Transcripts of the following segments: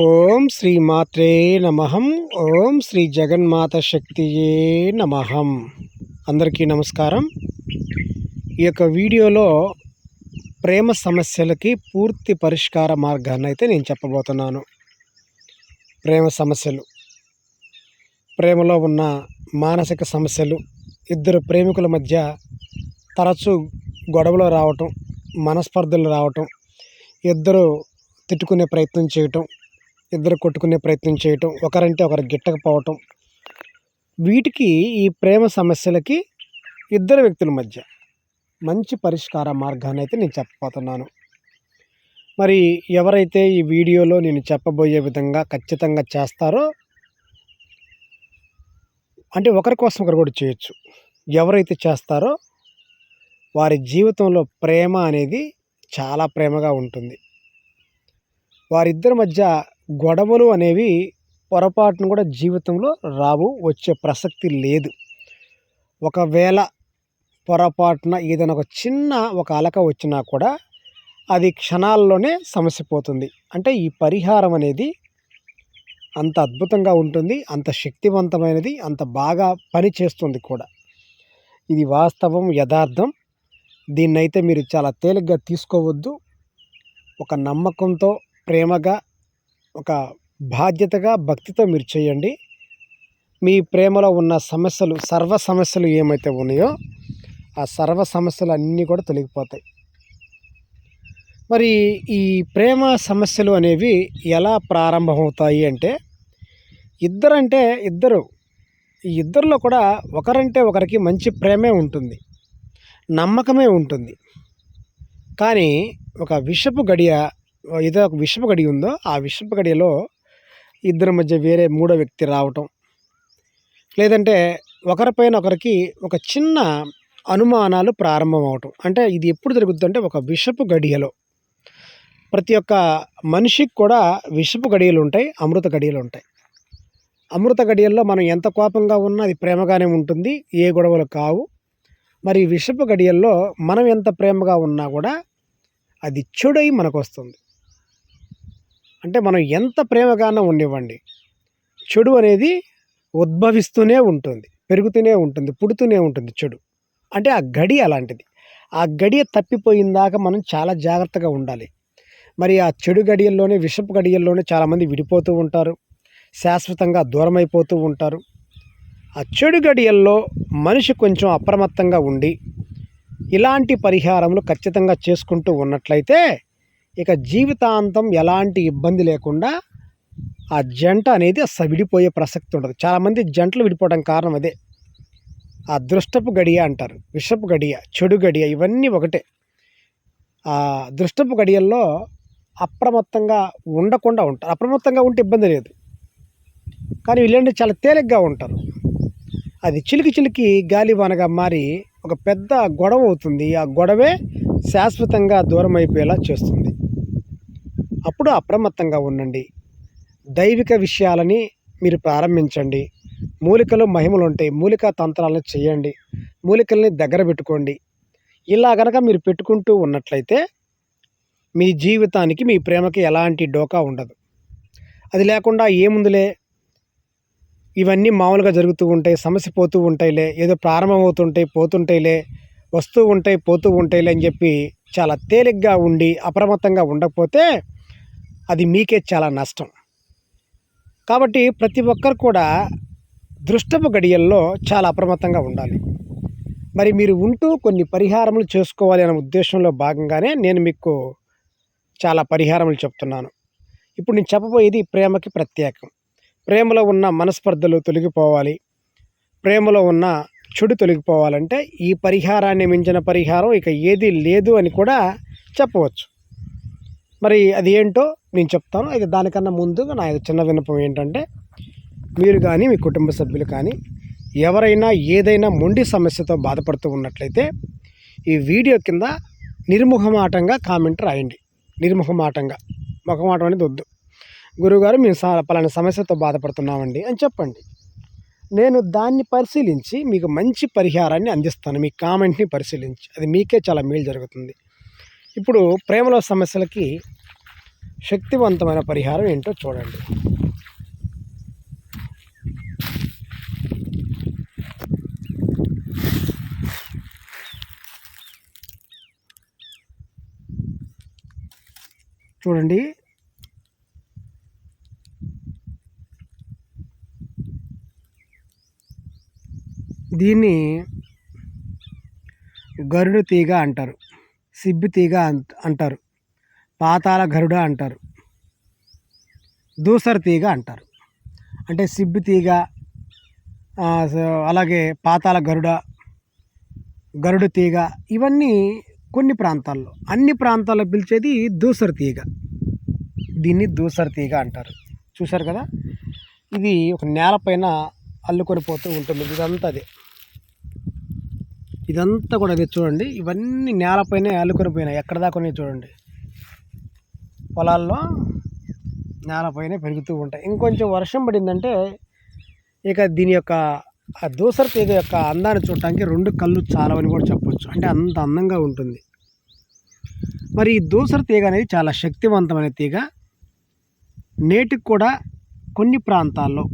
ఓం శ్రీ మాత్రే నమహం ఓం శ్రీ జగన్మాత శక్తియే నమహం అందరికీ నమస్కారం. ఈ యొక్క వీడియోలో ప్రేమ సమస్యలకి పూర్తి పరిష్కార మార్గాన్ని అయితే నేను చెప్పబోతున్నాను. ప్రేమ సమస్యలు. ప్రేమలో ఉన్న మానసిక సమస్యలు ఇద్దరు ప్రేమికుల మధ్య తరచూ గొడవలు రావటం మనస్పర్ధలు రావటం ఇద్దరు తిట్టుకునే ప్రయత్నం చేయటం ఇద్దరు కొట్టుకునే ప్రయత్నం చేయటం ఒకరంటే ఒకరు గిట్టకపోవటం వీటికి ఈ ప్రేమ సమస్యలకి ఇద్దరు వ్యక్తుల మధ్య మంచి పరిష్కార మార్గాన్ని అయితే నేను చెప్పబోతున్నాను. మరి ఎవరైతే ఈ వీడియోలో నేను చెప్పబోయే విధంగా ఖచ్చితంగా చేస్తారో అంటే ఒకరి కోసం ఒకరు కూడా చేయొచ్చు. ఎవరైతే చేస్తారో వారి జీవితంలో ప్రేమ అనేది చాలా ప్రేమగా ఉంటుంది. వారిద్దరి మధ్య గొడవలు అనేవి పొరపాటును కూడా జీవితంలో రావు వచ్చే ప్రసక్తి లేదు. ఒకవేళ పొరపాటున ఏదైనా ఒక చిన్న ఒక అలక వచ్చినా కూడా అది క్షణాల్లోనే సమస్య పోతుంది. అంటే ఈ పరిహారం అనేది అంత అద్భుతంగా ఉంటుంది అంత శక్తివంతమైనది అంత బాగా పని చేస్తుంది కూడా. ఇది వాస్తవం యథార్థం. దీన్నైతే మీరు చాలా తేలిగ్గా తీసుకోవద్దు. ఒక నమ్మకంతో ప్రేమగా ఒక బాధ్యతగా భక్తితో మీరు చేయండి. మీ ప్రేమలో ఉన్న సమస్యలు సర్వ సమస్యలు ఏమైతే ఉన్నాయో ఆ సర్వ సమస్యలు అన్నీ కూడా తొలగిపోతాయి. మరి ఈ ప్రేమ సమస్యలు అనేవి ఎలా ప్రారంభమవుతాయి అంటే ఇద్దరంటే ఇద్దరు. ఈ ఇద్దరిలో కూడా ఒకరంటే ఒకరికి మంచి ప్రేమే ఉంటుంది నమ్మకమే ఉంటుంది. కానీ ఒక విషపు గడియ ఏదో ఒక విషపు గడి ఉందో ఆ విషపు గడియలో ఇద్దరి మధ్య వేరే మూడో వ్యక్తి రావటం. లేదంటే ఒకరిపైన ఒకరికి ఒక చిన్న అనుమానాలు ప్రారంభం అవటం అంటే ఇది ఎప్పుడు జరుగుతుందంటే ఒక విషపు గడియలో. ప్రతి ఒక్క మనిషికి కూడా విషపు గడియలు ఉంటాయి అమృత గడియలు ఉంటాయి. అమృత గడియల్లో మనం ఎంత కోపంగా ఉన్నా అది ప్రేమగానే ఉంటుంది ఏ గొడవలు కావు. మరి విషపు గడియల్లో మనం ఎంత ప్రేమగా ఉన్నా కూడా అది చెడై మనకు వస్తుంది అంటే మనం ఎంత ప్రేమగానో ఉండివ్వండి చెడు అనేది ఉద్భవిస్తూనే ఉంటుంది పెరుగుతూనే ఉంటుంది పుడుతూనే ఉంటుంది చెడు. అంటే ఆ గడి అలాంటిది. ఆ గడియ తప్పిపోయిందాక మనం చాలా జాగ్రత్తగా ఉండాలి. మరి ఆ చెడు గడియల్లోనే విషపు గడియల్లోనే చాలామంది విడిపోతూ ఉంటారు శాశ్వతంగా దూరం అయిపోతూ ఉంటారు. ఆ చెడు గడియల్లో మనిషి కొంచెం అప్రమత్తంగా ఉండి ఇలాంటి పరిహారములు ఖచ్చితంగా చేసుకుంటూ ఉన్నట్లయితే ఇక జీవితాంతం ఎలాంటి ఇబ్బంది లేకుండా ఆ జంట అనేది అసలు విడిపోయే ప్రసక్తి ఉండదు చాలామంది జంటలు విడిపోవడం కారణం అదే. ఆ దృష్టపు గడియ అంటారు. విషపు గడియ చెడు గడియ ఇవన్నీ ఒకటే. ఆ దృష్టపు గడియల్లో అప్రమత్తంగా ఉండకుండా ఉంటారు. అప్రమత్తంగా ఉంటే ఇబ్బంది లేదు. కానీ వీళ్ళంటే చాలా తేలిగ్గా ఉంటారు. అది చిలికి చిలికి గాలివానగా మారి ఒక పెద్ద గొడవ అవుతుంది. ఆ గొడవే శాశ్వతంగా దూరం అయిపోయేలా చేస్తుంది. అప్పుడు అప్రమత్తంగా ఉండండి. దైవిక విషయాలని మీరు ప్రారంభించండి. మూలికలు మహిమలు ఉంటాయి మూలికా తంత్రాలను చేయండి. మూలికల్ని దగ్గర పెట్టుకోండి. ఇలా కనుక మీరు పెట్టుకుంటూ ఉన్నట్లయితే మీ జీవితానికి మీ ప్రేమకి ఎలాంటి డోకా ఉండదు. అది లేకుండా ఏముందిలే? ఇవన్నీ మామూలుగా జరుగుతూ ఉంటాయి సమస్య పోతూ ఉంటాయిలే ఏదో ప్రారంభమవుతుంటాయి పోతుంటాయిలే వస్తూ ఉంటాయి పోతూ ఉంటాయిలే అని చెప్పి చాలా తేలిగ్గా ఉండి అప్రమత్తంగా ఉండకపోతే అది మీకే చాలా నష్టం. కాబట్టి ప్రతి ఒక్కరు కూడా దృష్టపు గడియల్లో చాలా అప్రమత్తంగా ఉండాలి. మరి మీరు ఉంటూ కొన్ని పరిహారములు చేసుకోవాలి అనే ఉద్దేశంలో భాగంగానే నేను మీకు చాలా పరిహారములు చెప్తున్నాను. ఇప్పుడు నేను చెప్పబోయేది ప్రేమకి ప్రత్యేకం. ప్రేమలో ఉన్న మనస్పర్ధలు తొలగిపోవాలి. ప్రేమలో ఉన్న చెడు తొలగిపోవాలంటే ఈ పరిహారాన్ని మించిన పరిహారం ఇక ఏది లేదు అని కూడా చెప్పవచ్చు. మరి అది ఏంటో నేను చెప్తాను. అయితే దానికన్నా ముందుగా నా చిన్న విన్నపం ఏంటంటే మీరు కానీ మీ కుటుంబ సభ్యులు కానీ ఎవరైనా ఏదైనా మొండి సమస్యతో బాధపడుతూ ఉన్నట్లయితే ఈ వీడియో కింద నిర్ముఖమాటంగా కామెంట్ రాయండి. నిర్ముఖమాటంగా. ముఖమాటం అనేది వద్దు. గురువుగారు మేము పలానా సమస్యతో బాధపడుతున్నామండి అని చెప్పండి. నేను దాన్ని పరిశీలించి మీకు మంచి పరిహారాన్ని అందిస్తాను. మీ కామెంట్ని పరిశీలించి. అది మీకే చాలా మేలు జరుగుతుంది. ఇప్పుడు ప్రేమలో సమస్యలకి శక్తివంతమైన పరిహారం ఏంటో చూడండి. చూడండి. దీన్ని గరుడు తీగ అంటారు. సిబ్బి తీగ అంట- అంటారు. పాతాళ గరుడ అంటారు. దూసర తీగ అంటారు. అంటే సిబ్బి తీగ అలాగే పాతాళ గరుడ గరుడు తీగ ఇవన్నీ కొన్ని ప్రాంతాల్లో అన్ని ప్రాంతాల్లో పిలిచేది దూసర తీగ. దీన్ని దూసర తీగ అంటారు. చూసారు కదా? ఇది ఒక నేలపైన అల్లుకొని పోతూ ఉంటుంది. ఇదంతా అదే. ఇదంతా కూడా అదే చూడండి. ఇవన్నీ నేలపైనే అల్లుకొని పోయినాయి ఎక్కడ దాకా చూడండి. పొలాల్లో నేలపైనే పెరుగుతూ ఉంటాయి. ఇంకొంచెం వర్షం పడిందంటే ఇక దీని యొక్క ఆ దూసర తీగ యొక్క అందాన్ని చూడటానికి రెండు కళ్ళు చాలవని కూడా చెప్పొచ్చు. అంటే అంత అందంగా ఉంటుంది. మరి ఈ దూసర తీగ అనేది చాలా శక్తివంతమైన తీగ. నేటికి కూడా కొన్ని ప్రాంతాల్లో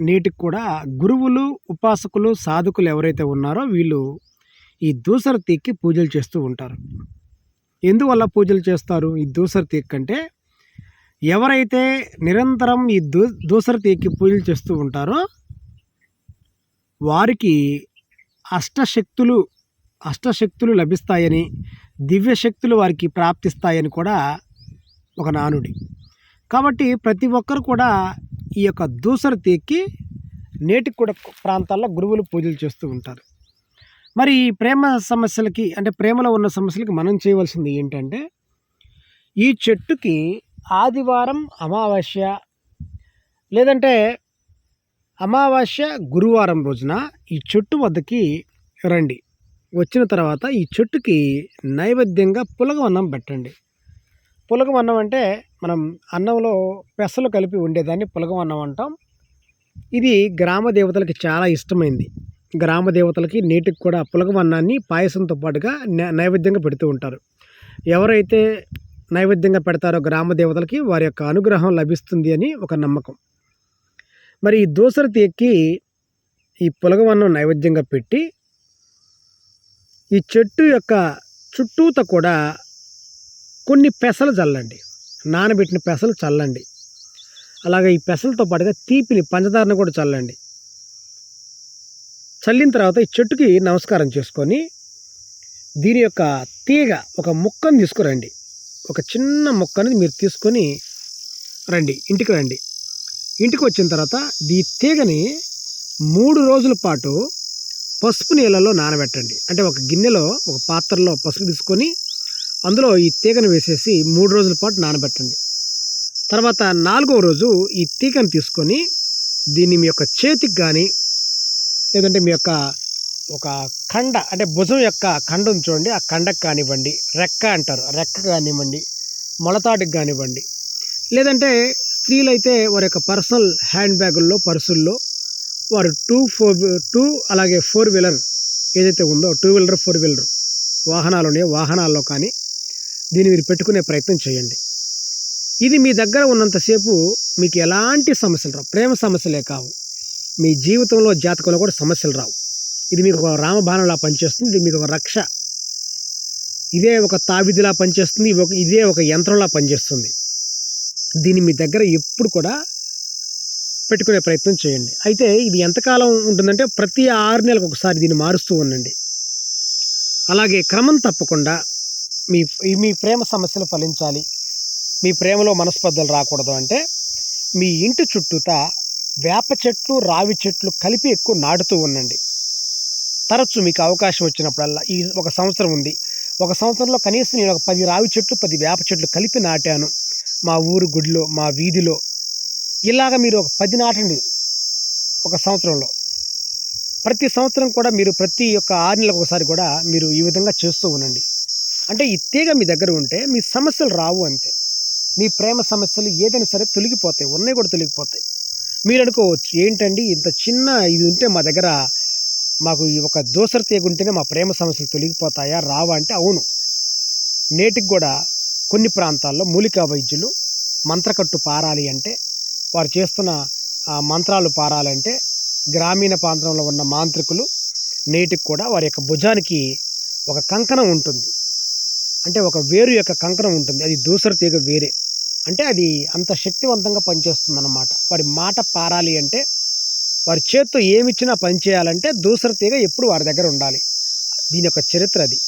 నేటికి కూడా గురువులు ఉపాసకులు సాధకులు ఎవరైతే ఉన్నారో వీళ్ళు ఈ దూసర తీక్కి పూజలు చేస్తూ ఉంటారు. ఎందువల్ల పూజలు చేస్తారు ఈ దూసర తీక్ అంటే ఎవరైతే నిరంతరం ఈ దూ దూసర తీక్కి పూజలు చేస్తూ ఉంటారో వారికి అష్టశక్తులు అష్టశక్తులు లభిస్తాయని దివ్యశక్తులు వారికి ప్రాప్తిస్తాయని కూడా ఒక నానుడి. కాబట్టి ప్రతి ఒక్కరు కూడా ఈ యొక్క దూసర తీక్కి నేటికి కూడా ప్రాంతాల్లో గురువులు పూజలు చేస్తూ ఉంటారు. మరి ఈ ప్రేమ సమస్యలకి అంటే ప్రేమలో ఉన్న సమస్యలకి మనం చేయవలసింది ఏంటంటే ఈ చెట్టుకి ఆదివారం అమావాస్య లేదంటే అమావాస్య గురువారం రోజున ఈ చెట్టు వద్దకి రండి. వచ్చిన తర్వాత ఈ చెట్టుకి నైవేద్యంగా పులగవన్నం పెట్టండి. పులగవన్నం అంటే మనం అన్నంలో పెసలు కలిపి ఉండేదాన్ని పులగవన్నం అంటాం. ఇది గ్రామ దేవతలకి చాలా ఇష్టమైంది. గ్రామ దేవతలకి నేటికి కూడా పులగవన్నాన్ని పాయసంతో పాటుగా నైవేద్యంగా పెడుతూ ఉంటారు. ఎవరైతే నైవేద్యంగా పెడతారో గ్రామ దేవతలకి వారి యొక్క అనుగ్రహం లభిస్తుంది అని ఒక నమ్మకం. మరి ఈ దోసరతి ఎక్కి ఈ పులగవన్నం నైవేద్యంగా పెట్టి ఈ చెట్టు యొక్క చుట్టూత కూడా కొన్ని పెసలు చల్లండి. నానబెట్టిన పెసలు చల్లండి. అలాగే ఈ పెసలతో పాటుగా తీపిని పంచదారను కూడా చల్లండి. చల్లిన తర్వాత ఈ చెట్టుకి నమస్కారం చేసుకొని దీని యొక్క తీగ ఒక ముక్కను తీసుకురండి. ఒక చిన్న ముక్క అనేది మీరు తీసుకొని రండి. ఇంటికి రండి. ఇంటికి వచ్చిన తర్వాత ఈ తీగని మూడు రోజుల పాటు పసుపు నీళ్ళలో నానబెట్టండి. అంటే ఒక గిన్నెలో ఒక పాత్రలో పసుపు తీసుకొని అందులో ఈ తీగను వేసేసి మూడు రోజుల పాటు నానబెట్టండి. తర్వాత నాలుగవ రోజు ఈ తీగను తీసుకొని దీన్ని మీ యొక్క చేతికి కానీ లేదంటే మీ యొక్క ఒక కండ అంటే భుజం యొక్క కండ చూడండి ఆ కండకు కానివ్వండి రెక్క అంటారు ఆ రెక్క కానివ్వండి మొలతాటికి కానివ్వండి. లేదంటే స్త్రీలు అయితే వారి యొక్క పర్సనల్ హ్యాండ్ బ్యాగుల్లో పర్సుల్లో వారు టూ ఫోర్ టూ అలాగే ఫోర్ వీలర్ ఏదైతే ఉందో టూ వీలర్ ఫోర్ వీలర్ వాహనాలు ఉన్నాయో వాహనాల్లో కానీ దీన్ని మీరు పెట్టుకునే ప్రయత్నం చేయండి. ఇది మీ దగ్గర ఉన్నంతసేపు మీకు ఎలాంటి సమస్యలు రావు ప్రేమ సమస్యలే కావు. మీ జీవితంలో జాతకంలో కూడా సమస్యలు రావు. ఇది మీకు ఒక రామబాణంలా పనిచేస్తుంది. ఇది మీకు ఒక రక్ష. ఇదే ఒక తావిధిలా పనిచేస్తుంది. ఒక ఇదే ఒక యంత్రంలా పనిచేస్తుంది. దీన్ని మీ దగ్గర ఎప్పుడు కూడా పెట్టుకునే ప్రయత్నం చేయండి. అయితే ఇది ఎంతకాలం ఉంటుందంటే ప్రతి ఆరు నెలలకు ఒకసారి దీన్ని మారుస్తూ ఉండండి. అలాగే క్రమం తప్పకుండా మీ మీ ప్రేమ సమస్యలు ఫలించాలి. మీ ప్రేమలో మనస్పర్ధలు రాకూడదు అంటే మీ ఇంటి చుట్టూత వేప చెట్లు రావి చెట్లు కలిపి ఎక్కువ నాటుతూ ఉండండి. తరచు మీకు అవకాశం వచ్చినప్పుడల్లా ఈ ఒక సంవత్సరం ఉంది. ఒక సంవత్సరంలో కనీసం నేను ఒక పది రావి చెట్లు పది వేప చెట్లు కలిపి నాటాను. మా ఊరు గుడిలో మా వీధిలో. ఇలాగ మీరు ఒక పది నాటండి ఒక సంవత్సరంలో. ప్రతి సంవత్సరం కూడా మీరు ప్రతి ఒక్క ఆరు నెలలకు ఒకసారి కూడా మీరు ఈ విధంగా చేస్తూ ఉండండి. అంటే ఈ తీగ మీ దగ్గర ఉంటే మీ సమస్యలు రావు అంతే. మీ ప్రేమ సమస్యలు ఏదైనా సరే తొలగిపోతాయి ఉన్నాయి కూడా తొలగిపోతాయి. మీరు అనుకోవచ్చు ఏంటండి? ఇంత చిన్న ఇది ఉంటే మా దగ్గర మాకు ఈ ఒక దోసర తీగ ఉంటేనే మా ప్రేమ సమస్యలు తొలగిపోతాయా? రావా అంటే అవును. నేటికి కూడా కొన్ని ప్రాంతాల్లో మూలికా వైద్యులు మంత్రకట్టు పారాలి అంటే వారు చేస్తున్న ఆ మంత్రాలు పారాలంటే గ్రామీణ ప్రాంతంలో ఉన్న మాంత్రికులు నేటికి కూడా వారి యొక్క భుజానికి ఒక కంకణం ఉంటుంది. అంటే ఒక వేరు యొక్క కంకణం ఉంటుంది. అది దూసర తీగ వేరే. అంటే అది అంత శక్తివంతంగా పనిచేస్తుంది అన్నమాట వారి మాట పారాలి అంటే వారి చేత్తో ఏమిచ్చినా పని చేయాలంటే దూసర తీగ ఎప్పుడు వారి దగ్గర ఉండాలి. దీని యొక్క చరిత్ర అది.